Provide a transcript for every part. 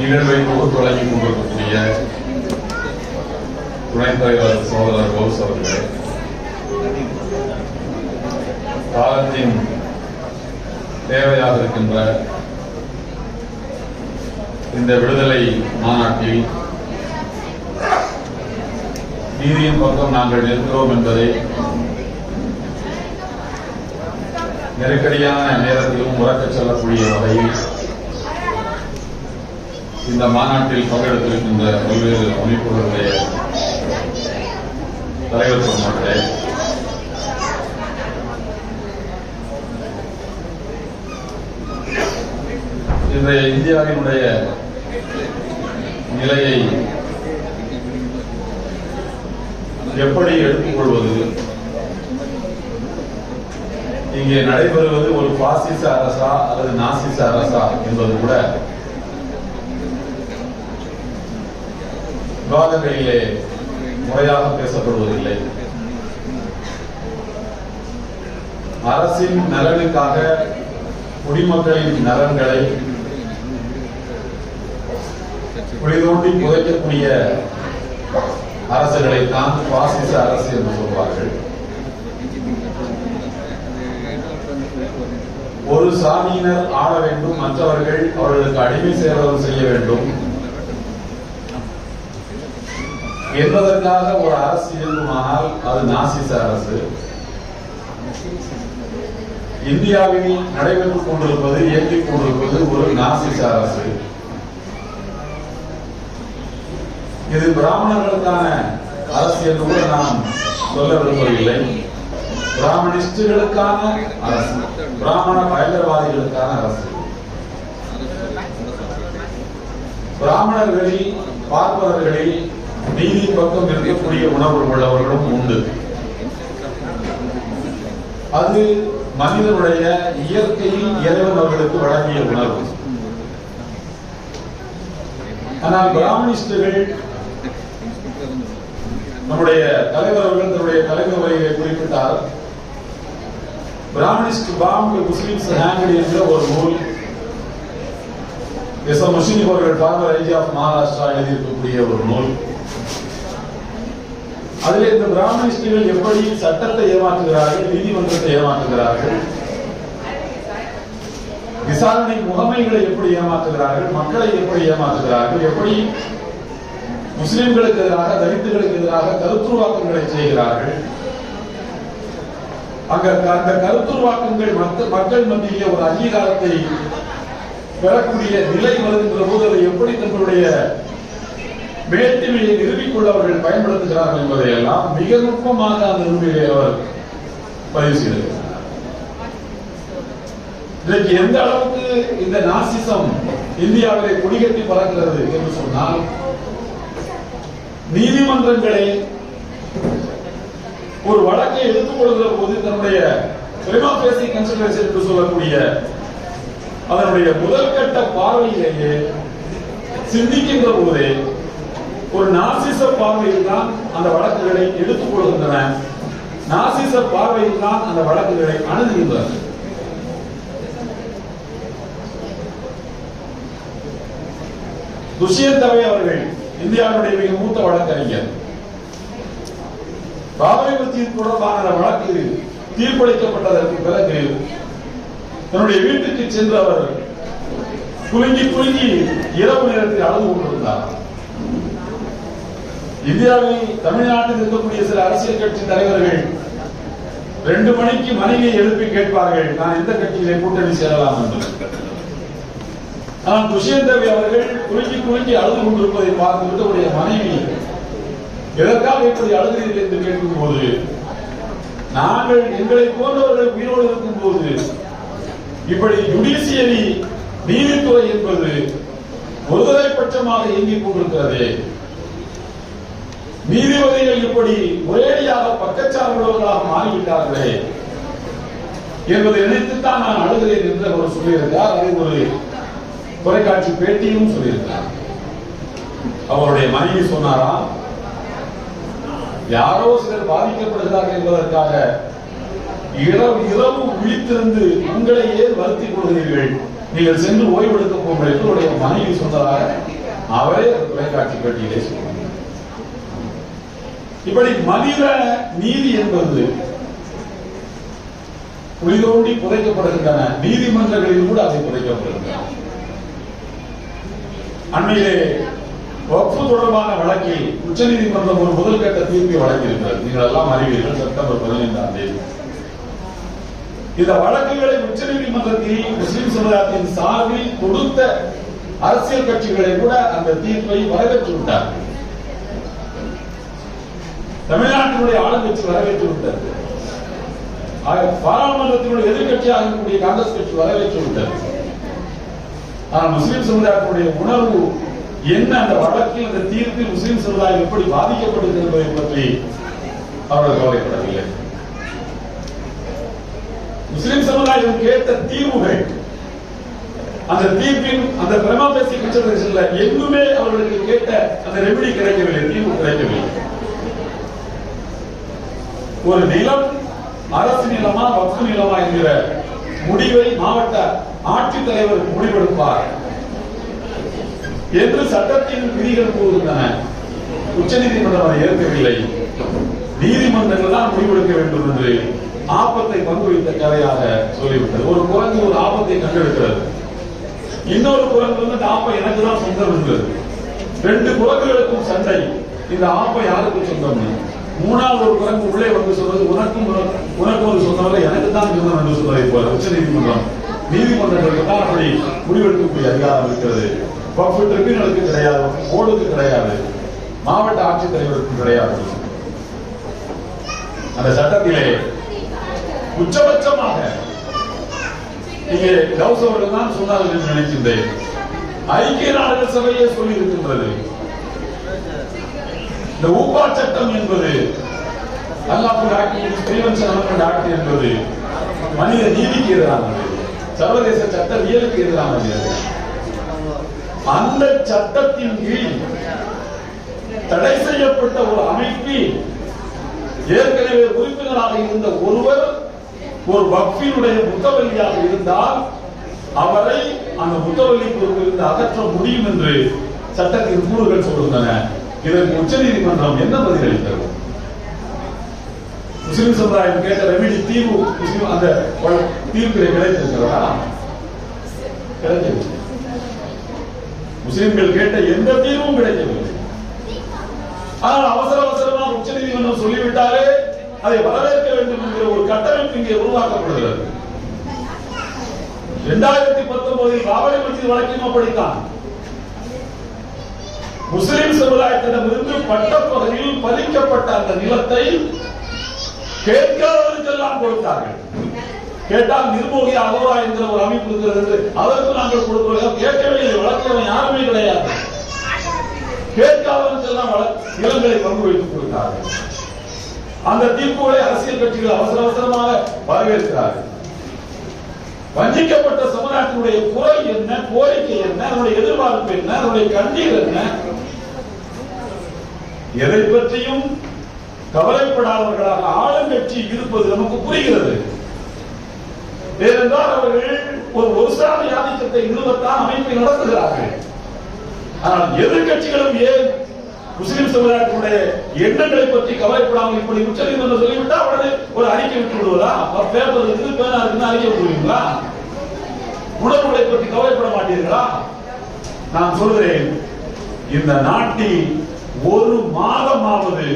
நிகழ்வை தொகுத்து வழங்கிக் கொண்டிருக்கக்கூடிய துணைத் தலைவர் சோழர் கௌஸ் அவர்களே காலத்தின் தேவையாக இருக்கின்ற இந்த விடுதலை மாநாட்டில் நீதியின் பக்கம் நாங்கள் நிற்கிறோம் என்பதை நெருக்கடியான நேரத்திலும் உறக்கச் செல்லக்கூடிய வகையில் இந்த மாநாட்டில் பங்கெடுத்திருக்கின்ற பல்வேறு அமைப்புகளுடைய தலைவர் பெருமக்களே இன்றைய இந்தியாவினுடைய நிலையை எப்படி எடுத்துக்கொள்வது? இங்கே நடைபெறுவது ஒரு பாசிச அரசா அல்லது நாசிச அரசா என்பது கூட விவாதங்களிலே முறையாக பேசப்படுவதில்லை. அரசின் நலனுக்காக குடிமக்களின் நலன்களை குளிதோண்டி புதைக்கக்கூடிய அரசுகளைத்தான் பாசிச அரசு என்று சொல்வார்கள். ஒரு சாமியினர் ஆள வேண்டும் மற்றவர்கள் அவர்களுக்கு அடிமை சேவகம் செய்ய வேண்டும். என்பதற்காக ஒரு அரசு இயங்குமானால் அது நாசிச அரசு. இந்தியாவில் நடைபெற்றுக் கொண்டிருப்பது இயங்கிக் கொண்டிருப்பது ஒரு நாசிச அரசு. இது பிராமணர்களுக்கான அரசு என்று கூட நாம் சொல்ல விரும்பவில்லை. பிராமணிஸ்டுகளுக்கான அரசு பிராமண பயங்கரவாதிகளுக்கான அரசு. பிராமணர்களில் பார்ப்பவர்களில் நீதி பக்கம் இருக்கக்கூடிய உணர்வு உள்ளவர்களும் உண்டு. அது மனிதனுடைய இயற்கையில் இறைவன் அவர்களுக்கு வழங்கிய உணர்வு ஆனால் பிராமணிஸ்டுகள் நம்முடைய தலைவர் அவர்கள் தன்னுடைய தலைவர் வரையை குறிப்பிட்டார் பிராமணிஸ்ட் பாம் முஸ்லிம்ஸ் ஹேங்கடி என்ற ஒரு நூல். எஸ் எம் முஸ்லிம் அவர்கள் பார்வை ஐஜி ஆஃப் மகாராஷ்டிரா எழுதியிருக்கக்கூடிய ஒரு நூல். அதுல இந்த பிராமணிஸ்டுகள் எப்படி சட்டத்தை ஏமாற்றுகிறார்கள் நீதிமன்றத்தை ஏமாற்றுகிறார்கள்? விசாரணை முகமைகளை எப்படி ஏமாற்றுகிறார்கள் மக்களை எப்படி ஏமாற்றுகிறார்கள் எப்படி முஸ்லிம்களுக்கு எதிராக தலித்துகளுக்கு எதிராக கருத்துருவாக்கங்களை செய்கிறார்கள்? அங்க அந்த கருத்துருவாக்கங்கள் மக்கள் மத்தியிலே ஒரு அங்கீகாரத்தை பெறக்கூடிய நிலை வருகின்ற போது அதை எப்படி தங்களுடைய மேட்டிமையை நிரூபிக்கொள்ள அவர்கள் பயன்படுத்துகிறார்கள் என்பதை எல்லாம் மிக நுட்பமாக அந்த நூலிலே அவர் பதிவு செய்திருக்கிறார் இன்றைக்கு எந்த அளவுக்கு இந்த நாசிசம் இந்தியாவிலே கொடிகட்டி பறக்கிறது என்று சொன்னால் நீதிமன்றங்களை ஒரு வழக்கை எடுத்துக் கொள்கிற போது தன்னுடைய பிரிமா பேசி கன்சிடரேஷன் என்று சொல்லக்கூடிய அதனுடைய முதல் கட்ட பார்வையிலேயே சிந்திக்கின்ற போதே ஒரு நாசிச பார்வையில் தான் அந்த வழக்குகளை எடுத்துக் கொள்கின்றன. நாசிச பார்வையில் தான் அந்த வழக்குகளை அணுகுகின்றன துஷியத்தவை அவர்கள் இந்தியாவுடைய மிக மூத்த வழக்கறிஞர். பாபரி மசீத் தொடர்பான வழக்கு தீர்ப்பளிக்கப்பட்டதற்கு பிறகு தன்னுடைய வீட்டுக்கு சென்று அவர் குலுங்கி குலுங்கி இரவு நேரத்தில் அழுது கொண்டிருந்தார். இந்தியாவில் தமிழ்நாட்டில் இருக்கக்கூடிய சில அரசியல் கட்சி தலைவர்கள் ரெண்டு மணிக்கு மனைவியை எழுப்பி கேட்பார்கள். நான் எந்த கட்சியிலே கூட்டணி சேரலாம் என்று. ஆனால் துஷ்யந்தவி அவர்கள் குலுக்கி குலுக்கி அழுது கொண்டிருப்பதை பார்த்துவிட்டு உடைய மனைவி எதற்காக இப்படி அழுகிறீர்கள்? என்று கேட்கும் போது நாங்கள் எங்களை போன்றவர்கள் உயிரோடு இருக்கும் போது இப்படி ஜுடிஷியரி நீதித்துறை என்பது ஒருதலை பட்சமாக இயங்கிக் கொண்டிருக்கிறது. நீதிபதிகள் இப்படி ஒரேடியாக பக்கச்சார்புள்ளவர்களாக மாறிவிட்டார்களே என்பதை நினைத்துத்தான் நான் அழுகிறேன் என்று அவர் சொல்லியிருந்தார் அதை ஒரு தொலைக்காட்சி பேட்டியும் சொல்லியிருந்தார் அவருடைய மனைவி சொன்னாராம் யாரோ சிலர் பாதிக்கப்படுகிறார்கள் என்பதற்காக இரவு இரவு விழித்திருந்து உங்களையே வருத்தி வருத்திக் கொள்கிறீர்கள். நீங்கள் சென்று ஓய்வெடுக்க போகிற என்னுடைய மனைவி சொன்னதாக அவரே தொலைக்காட்சி பேட்டியிலே சொன்னார் இப்படி மனித நீதி என்பது குளிதோண்டி புதைக்கப்படுகின்றன. நீதிமன்றங்களில் கூட அதை புதைக்கப்படுகின்றன. அண்மையிலே வக்ஃபு தொடர்பான வழக்கில் உச்சநீதிமன்றம் ஒரு முதல் கட்ட தீர்ப்பை வழங்கியிருக்கிறது. நீங்கள் எல்லாம் அறிவீர்கள் செப்டம்பர் பதினைந்தாம் தேதி. இந்த வழக்குகளை உச்சநீதிமன்றத்தில் முஸ்லிம் சமுதாயத்தின் சார்பில் கொடுத்த அரசியல் கட்சிகளை கூட அந்த தீர்ப்பை வரவேற்று விட்டார்கள். தமிழ்நாட்டினுடைய ஆளுங்கட்சி வரவேற்று விட்டது. பாராளுமன்றத்தினுடைய எதிர்கட்சியாக இருக்கக்கூடிய காங்கிரஸ் கட்சி வரவேற்று விட்டது. ஆனால் முஸ்லிம் சமுதாயத்தினுடைய உணர்வு என்ன அந்த வழக்கில் அந்த தீர்ப்பில் முஸ்லிம் சமுதாயம் எப்படி பாதிக்கப்படுகிறது என்பதை பற்றி அவர்கள் கவலைப்படவில்லை. முஸ்லிம் சமுதாயம் கேட்ட தீர்வுகள் அந்த தீர்ப்பின் அந்த பிரமா பேசி கன்சல்டேஷன்ல எங்குமே அவர்களுக்கு கேட்ட அந்த ரெமிடி கிடைக்கவில்லை தீர்வு கிடைக்கவில்லை. ஒரு நிலம் அரசு நிலமா வக்ஃபு நிலமா என்கிற முடிவை மாவட்ட ஆட்சித்தலைவர் முடிவெடுப்பார். என்று சட்டத்தின் விதிகள் கூறுகின்றன. உச்சநீதிமன்றம் அதை ஏற்கவில்லை. நீதிமன்றங்கள் தான் முடிவெடுக்க வேண்டும் என்று ஆபத்தை பங்கு வைத்த கதையாக சொல்லிவிட்டது. ஒரு குரங்கு ஒரு ஆபத்தை கண்டெடுக்கிறது. இன்னொரு குரங்கு வந்து ஆப்பை எனக்கு தான் சொந்தம் என்று. ரெண்டு குரங்குகளுக்கும் சண்டை. இந்த ஆப்பை யாருக்கும் சொந்தம் மூணாவது ஒரு குரங்கு உள்ளே வந்து சொல்வது உனக்கும் உனக்கு உனக்கும் ஒரு சொந்தம் எனக்கு தான் சொந்தம் என்று சொல்வதை போல உச்ச நீதிமன்றம் நீதிமன்றங்களுக்கு தான் அப்படி முடிவெடுக்கக்கூடிய அதிகாரம் இருக்கிறது. வக்ஃபு ட்ரிபியூனலுக்கு கிடையாது போர்டுக்கு கிடையாது மாவட்ட ஆட்சித்தலைவருக்கு கிடையாது. அந்த சட்டத்திலே உச்சபட்சமாக இங்கே கௌஸ் அவர்கள் தான் சொன்னார்கள் என்று நினைக்கின்றேன். ஐக்கிய நாடுகள் சபையே சொல்லி இருக்கின்றது இந்த ஊப்பா சட்டம் என்பது அல்லாஹ் ஆக்ட் பிரிவென்ஷன் அமெண்ட்மெண்ட் ஆக்ட் என்பது மனித நீதிக்கு எதிரானது. சர்வதேச சட்டவியலுக்கு எதிரானது. அந்த சட்டத்தின் கீழ் தடை செய்யப்பட்ட ஒரு அமைப்பில் ஏற்கனவே உறுப்பினராக இருந்த ஒருவர் ஒரு வக்ஃபினுடைய முத்தவல்லியாக இருந்தால் அவரை அந்த முத்தவல்லி பொறுப்பிலிருந்து அகற்ற முடியும் என்று சட்டத்தின் கூறுகள் சொல்கின்றன. இதற்கு உச்சநீதிமன்றம் என்ன பதிலளித்தது? முஸ்லிம் சமுதாயம் கேட்ட ரெமிடி தீர்வு முஸ்லிம் அந்த தீர்ப்பிலே கிடைத்திருக்கிறதா? கிடைக்கவில்லை. முஸ்லிம்கள் கேட்ட எந்த தீர்வும் கிடைக்கவில்லை. ஆனால் அவசர அவசரமா உச்ச நீதிமன்றம் சொல்லிவிட்டாலே அதை வரவேற்க வேண்டும் என்கிற ஒரு கட்டமைப்பு இங்கே உருவாக்கப்படுகிறது. இரண்டாயிரத்தி பத்தொன்பதில் பாபரி மசித் வழக்கையும் அப்படித்தான். முஸ்லிம் சமுதாயத்திடமிருந்து பட்டப்பகுதியில் பதிக்கப்பட்ட அந்த நிலத்தை கேட்காதவருக்கெல்லாம் கொடுத்தார்கள். கேட்டால் நிர்மோகி அகோரா என்கிற ஒரு அமைப்பு இருக்கிறது என்று அதற்கு நாங்கள் கொடுக்கிறோம். கேட்கவே இல்லை வளர்க்கிறவன் யாருமே கிடையாது. கேட்காதவருக்கெல்லாம் நிலங்களை பங்கு வைத்துக் கொடுத்தார்கள். அந்த தீர்ப்புகளை அரசியல் கட்சிகள் அவசர அவசரமாக வரவேற்கிறார்கள். வஞ்சிக்கப்பட்ட சமுதாயத்தினுடைய குறை என்ன? கோரிக்கை என்ன? அதனுடைய எதிர்பார்ப்பு என்ன? அதனுடைய கண்ணீர் என்ன? எதை பற்றியும் கவலைப்படாதவர்களாக ஆளுங்கட்சி இருப்பது நமக்கு புரிகிறது. ஏனென்றால் அவர்கள் ஒரு ஒரு சாதி ஆதிக்கத்தை நிறுவத்தான் அமைப்பை நடத்துகிறார்கள். ஆனால் எதிர்க்கட்சிகளும் ஏன் முஸ்லிம் சமுதாயத்தினுடைய எண்ணங்களை பற்றி கவலைப்படாமல் இப்படி உச்சநீதிமன்றம் சொல்லிவிட்டா உடனே ஒரு அறிக்கை விட்டு விடுவதா பேப்பர் இருக்குது பேனா இருக்குன்னு அறிக்கை விட்டுருவீங்களா உணர்வுகளை பற்றி கவலைப்பட மாட்டீர்களா? நான் சொல்கிறேன் இந்த நாட்டில் ஒரு மாதமாவது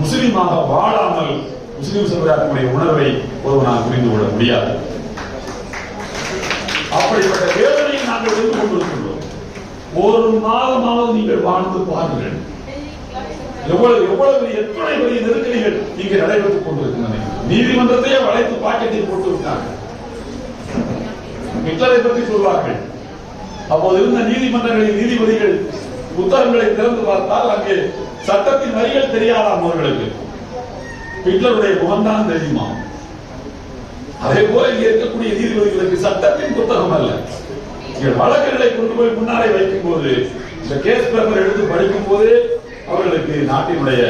முஸ்லிமாக வாழாமல் முஸ்லிம் சமுதாயத்தினுடைய உணர்வை ஒருவனால் புரிந்து கொள்ள முடியாது. அப்படிப்பட்ட வேதனையை நாங்கள் எதிர்த்து கொண்டிருக்கின்றோம். ஒரு மாதமாவது நீங்கள் வாழ்ந்து பாருங்கள். எவ்வளவு எவ்வளவு எத்தனை பெரிய நெருக்கடிகள் இங்கு நடைபெற்றுக் கொண்டிருக்கின்றன. நீதிமன்றத்தையே வளைத்து பாக்கெட்டில் போட்டு விட்டாங்க ஹிட்லரை பற்றி சொல்வார்கள். அப்போது இருந்த நீதிமன்றங்களின் நீதிபதிகள் புத்தகங்களை திறந்து பார்த்தால் அங்கே சட்டத்தின் வரிகள் தெரியாதாம் அவர்களுக்கு. ஹிட்லருடைய முகம்தான் தெரியுமா? அதே போல இங்கே இருக்கக்கூடிய நீதிபதிகளுக்கு சட்டத்தின் புத்தகம் அல்ல. வழக்குகளை கொண்டு போய் முன்னாலே வைக்கும் போது இந்த கேஸ் பேப்பர் எடுத்து படிக்கும் போது அவர்களுக்கு நாட்டினுடைய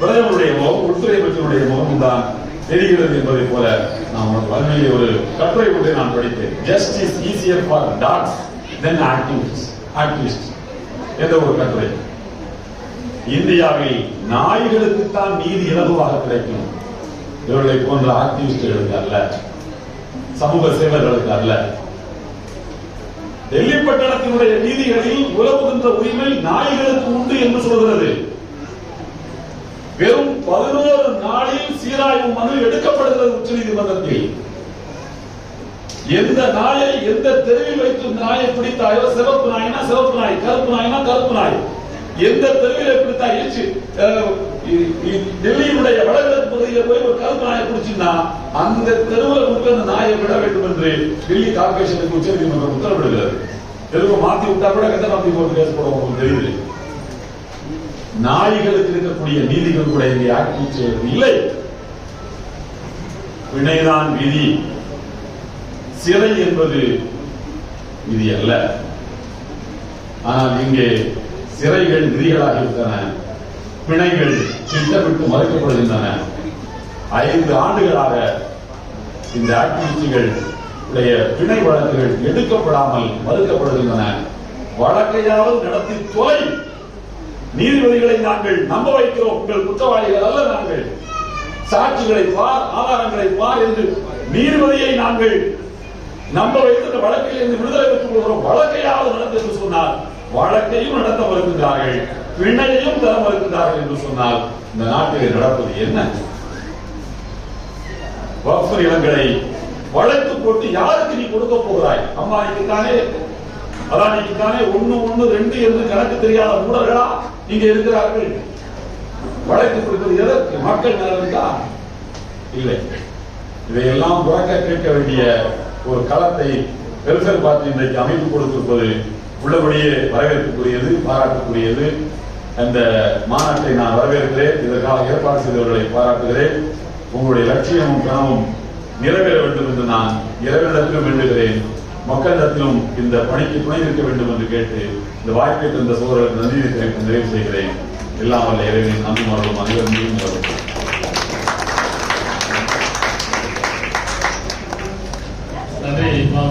பிரதமருடைய முகம் உள்துறை அமைச்சருடைய முகம் தான் தெரிகிறது என்பதை போல நான் வறுமையிலே ஒரு கட்டுரை ஒன்றை நான் படித்தேன். Justice easier for tax than activities activist எந்த ஒரு கட்டுரை. இந்தியாவில் நாய்களுக்கு தான் நீதி இலகுவாக கிடைக்கும். இவர்களை போன்ற ஆக்டிவிஸ்டுகளுக்கு அல்ல. சமூக சேவர்களுக்கு அல்ல. டெல்லி பட்டணத்தினுடைய நீதிகளில் உலவுகின்ற உரிமை நாய்களுக்கு உண்டு என்று சொல்கிறது. வெறும் பதினோரு நாளில் சீராய்வு மனு எடுக்கப்படுகிறது உச்ச நீதிமன்றத்தில் எந்த நாயை எந்த தெருவில் வைத்து நாயை பிடித்தாயோ சிவப்பு நாய்னா சிவப்பு நாய் கருப்பு நாய்னா கருப்பு நாய். எந்த தெருவில் பிடித்தாயிச்சு டெல்லியினுடைய வடகிழக்கு பகுதியில் போய் ஒரு கருப்பு நாயை பிடிச்சிருந்தா அந்த தெருவில் கொண்டு அந்த நாயை விட வேண்டும் என்று டெல்லி கார்பரேஷனுக்கு உச்ச நீதிமன்றம் உத்தரவிடுகிறது. தெருவை மாத்தி விட்டா கூட கட்ட மாத்தி போட்டு கேஸ் போடுவோம் உங்களுக்கு தெரியுது. நாய்களுக்கு இருக்கக்கூடிய நீதிகள் கூட இங்கே ஆக்டிவிட்டி இல்லை. வினைதான் விதி. சிறை என்பது விதி அல்ல. ஆனால் இங்கே சிறைகள் விதிகளாகிவிட்டன. பிணைகள் திட்டமிட்டு மறைக்கப்படுகின்றன. ஐந்து ஆண்டுகளாக இந்த ஆக்டிவிட்டிகள் உடைய பிணை வழக்குகள் எடுக்கப்படாமல் மறுக்கப்படுகின்றன. வழக்கையாவது நடத்தி தொலை. நீதிபதிகளை நாங்கள் நம்ப வைக்கிறோம். உங்கள் குற்றவாளிகள் அல்ல நாங்கள். சாட்சிகளை பார் ஆதாரங்களை பார் என்று நீதிபதியை நாங்கள் நம்ம வைத்து இந்த வழக்கில் இருந்து விடுதலை பெற்றுக் கொள்கிறோம். வழக்கையாவது நடந்தது என்று சொன்னால் வழக்கையும் நடத்த மறுக்கின்றார்கள். பிணையையும் தர மறுக்கின்றார்கள் என்று சொன்னால் இந்த நாட்டில் நடப்பது என்ன? வக்ஃப் நிலங்களை வழக்கு போட்டு யாருக்கு நீ கொடுக்க போகிறாய்? அம்மா தானே அதானிக்கு தானே ஒண்ணு ஒண்ணு ரெண்டு என்று கணக்கு தெரியாத மூடர்களா இங்க இருக்கிறார்கள். வழக்கு கொடுக்கிறது எதற்கு? மக்கள் நலனுக்கா? இல்லை. இதையெல்லாம் உறக்க கேட்க வேண்டிய ஒரு களத்தை பெருசல் பார்த்து இன்றைக்கு அமைப்பு கொடுத்திருப்பது உள்ளபடியே வரவேற்புக்குரியது பாராட்டுக்குரியது அந்த மாநாட்டை நான் வரவேற்கிறேன். இதற்காக ஏற்பாடு செய்தவர்களை பாராட்டுகிறேன். உங்களுடைய லட்சியமும் கனவும் நிறைவேற வேண்டும் என்று நான் இறைவனிடத்திலும் வேண்டுகிறேன். மக்களிடத்திலும் இந்த பணிக்கு துணை நிற்க வேண்டும் என்று கேட்டு இந்த வாய்ப்பை தந்த சோழர்கள் நன்றி நிறைவு செய்கிறேன். எல்லாம் வல்ல இறைவனின் நன்றி மரபும் அனைவரும் Tapi, 走